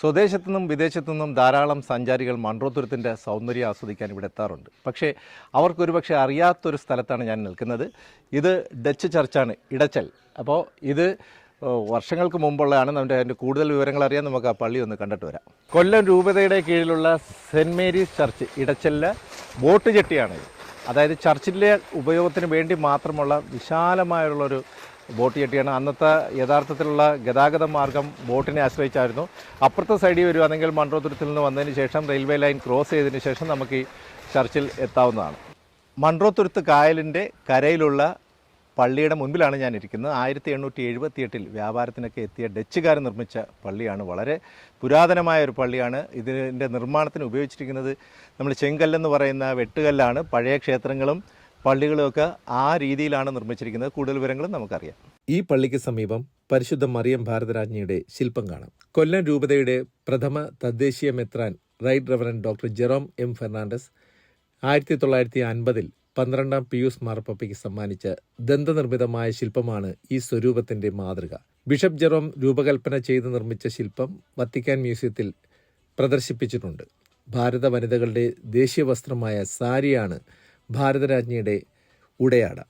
സ്വദേശത്തു നിന്നും വിദേശത്തു നിന്നും ധാരാളം സഞ്ചാരികൾ മൺട്രോത്തുരത്തിന്റെ സൗന്ദര്യം ആസ്വദിക്കാൻ ഇവിടെ എത്താറുണ്ട്. പക്ഷേ അവർക്കൊരുപക്ഷെ അറിയാത്തൊരു സ്ഥലത്താണ് ഞാൻ നിൽക്കുന്നത്. ഇത് ഡച്ച് ചർച്ചാണ് ഇടച്ചൽ. അപ്പോൾ ഇത് വർഷങ്ങൾക്ക് മുമ്പുള്ളതാണ്. നമ്മുടെ അതിന്റെ കൂടുതൽ വിവരങ്ങൾ അറിയാൻ നമുക്ക് ആ പള്ളി ഒന്ന് കണ്ടിട്ട് വരാം. കൊല്ലം രൂപതയുടെ കീഴിലുള്ള സെന്റ് മേരീസ് ചർച്ച് ഇടച്ചലിലെ ബോട്ട് ജെട്ടിയാണ് അതായത് ചർച്ചിലെ ഉപയോഗത്തിന് വേണ്ടി മാത്രമുള്ള വിശാലമായുള്ളൊരു ബോട്ട് ജെട്ടിയാണ് അന്നത്തെ യഥാർത്ഥത്തിലുള്ള ഗതാഗത മാർഗം ബോട്ടിനെ ആശ്രയിച്ചായിരുന്നു. അപ്പുറത്തെ സൈഡിൽ വരുവാണെങ്കിൽ മൺട്രോതുരത്തിൽ നിന്ന് വന്നതിന് ശേഷം റെയിൽവേ ലൈൻ ക്രോസ് ചെയ്തതിന് ശേഷം നമുക്ക് ഈ ചർച്ചിൽ എത്താവുന്നതാണ്. മൺട്രോതുരുത്ത് കായലിന്റെ കരയിലുള്ള പള്ളിയുടെ മുൻപിലാണ് ഞാൻ ഇരിക്കുന്നത് ആയിരത്തി എണ്ണൂറ്റി എഴുപത്തി എട്ടിൽ വ്യാപാരത്തിനൊക്കെ എത്തിയ ഡച്ചുകാർ നിർമ്മിച്ച പള്ളിയാണ്. വളരെ പുരാതനമായ ഒരു പള്ളിയാണ്. ഇതിന്റെ നിർമ്മാണത്തിന് ഉപയോഗിച്ചിരിക്കുന്നത് നമ്മൾ ചെങ്കല്ലെന്ന് പറയുന്ന വെട്ടുകല്ലാണ്. പഴയ ക്ഷേത്രങ്ങളും പള്ളികളുമൊക്കെ ആ രീതിയിലാണ് നിർമ്മിച്ചിരിക്കുന്നത്. കൂടുതൽ വിവരങ്ങളും നമുക്കറിയാം. ഈ പള്ളിക്ക് സമീപം പരിശുദ്ധ മറിയം ഭാരതരാജ്ഞിയുടെ ശില്പം കാണാം. കൊല്ലം രൂപതയുടെ പ്രഥമ തദ്ദേശീയ മെത്രാൻ right reverend doctor Jerome M Fernandez ആയിരത്തി തൊള്ളായിരത്തി അൻപതിൽ പന്ത്രണ്ടാം പിയൂസ് മാർപ്പപ്പയ്ക്ക് സമ്മാനിച്ച ദന്തനിർമ്മിതമായ ശില്പമാണ് ഈ സ്വരൂപത്തിന്റെ മാതൃക. ബിഷപ്പ് ജെറോം രൂപകൽപ്പന ചെയ്ത് നിർമ്മിച്ച ശില്പം വത്തിക്കാൻ മ്യൂസിയത്തിൽ പ്രദർശിപ്പിച്ചിട്ടുണ്ട്. ഭാരത വനിതകളുടെ ദേശീയ വസ്ത്രമായ സാരിയാണ് ഭാരതരാജ്ഞിയുടെ ഉടയാട.